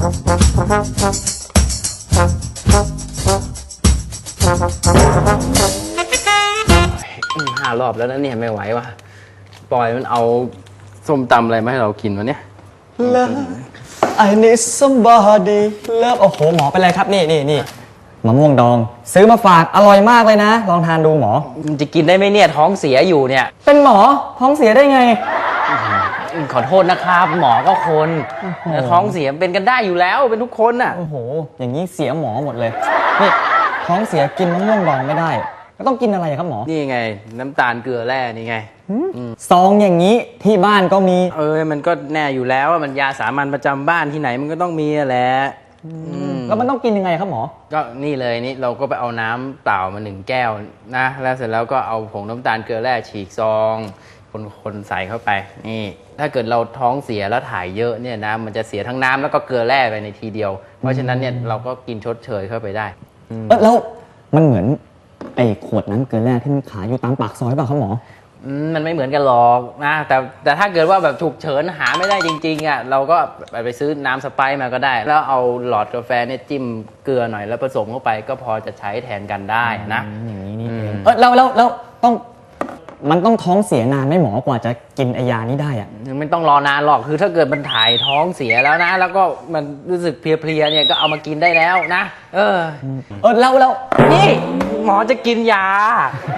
อืมห้ารอบแล้วนะเนี่ยไม่ไหวว่ะปล่อยมันเอาส้มตำอะไรมาให้เรากินวะเนี่ย Love I need somebody love โอ้โห หมอเป็นไรครับ นี่นี่นี่มะม่วงดอง ซื้อมาฝากอร่อยมากเลยนะ ลองทานดูหมอมันจะกินได้ไหมเนี่ยท้องเสียอยู่เนี่ย เป็นหมอท้องเสียได้ไงอืม ขอโทษนะครับ หมอก็คนแต่ท้องเสียเป็นกันได้อยู่แล้วเป็นทุกคนน่ะ โอ้โห อย่างนี้เสียหมอหมดเลย นี่ท้องเสียกินมะม่วงดองไม่ได้ ก็ต้องกินอะไรครับหมอ นี่ไง น้ำตาลเกลือแร่นี่ไง ซองอย่างนี้ที่บ้านก็มี เออมันก็แน่อยู่แล้วว่ามันยาสามัญประจำบ้านที่ไหนมันก็ต้องมีอะแหละอืม แล้วมันต้องกินยังไงครับหมอ ก็นี่เลยนี่เราก็ไปเอาน้ำเปล่ามาหนึ่งแก้วนะ แล้วเสร็จแล้วก็เอาผงน้ำตาลเกลือแร่ฉีกซอง คนคนใส่เข้าไป นี่ ถ้าเกิดเราท้องเสียแล้วถ่ายเยอะเนี่ยนะมันจะเสียทั้งน้ำแล้วก็เกลือแร่ไปในทีเดียว เพราะฉะนั้นเนี่ยเราก็กินชดเชยเข้าไปได้ เออแล้วมันเหมือนไอ้ขวดน้ำเกลือแร่ที่มันขายอยู่ตามปากซอยเปล่าครับหมอ อืมมันไม่เหมือนกันหรอกนะแต่แต่ถ้าเกิดว่าแบบฉุกเฉินหาไม่ได้จริงๆอะเราก็ไปไปซื้อน้ำสไปซ์มาก็ได้ แล้วเอาหลอดกาแฟเนี่ยจิ้มเกลือหน่อยแล้วผสมเข้าไปก็พอจะใช้แทนกันได้นะ อย่างนี้นี่อืเองมเออแล้วแล้วแล้วต้อง มันต้องท้องเสียนานไหมหมอกว่าจะกินไอยานี้ได้อะไม่ต้องรอนานหรอกคือถ้าเกิดมันถ่ายท้องเสียแล้วนะ แล้วก็มันรู้สึกเพลียๆเนี่ยก็เอามากินได้แล้วนะ เออ เออแล้วแล้วนี่หมอจะกินยา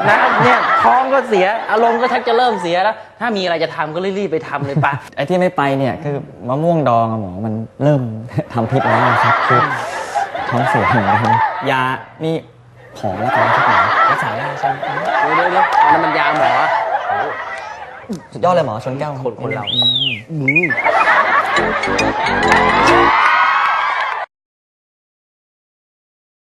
นะเนี่ยท้องก็เสียอารมณ์ก็ชักจะเริ่มเสียแล้ว ถ้ามีอะไรจะทำก็รีบๆไปทำเลยปะ ไอ้ที่ไม่ไปเนี่ยคือมะม่วงดองอะหมอมันเริ่ม ทำพิษแล้วนะครับคือท้องเสียเหมือนกันยานี่ของแล้วกันครับหมอ รักษาได้ใช่ไหมเดี๋ยวเดี๋ยวเดี๋ยวอันนั้นมันยาหมอสุดยอดเลยหมอชนแก้วคนคนเรา อืมอืม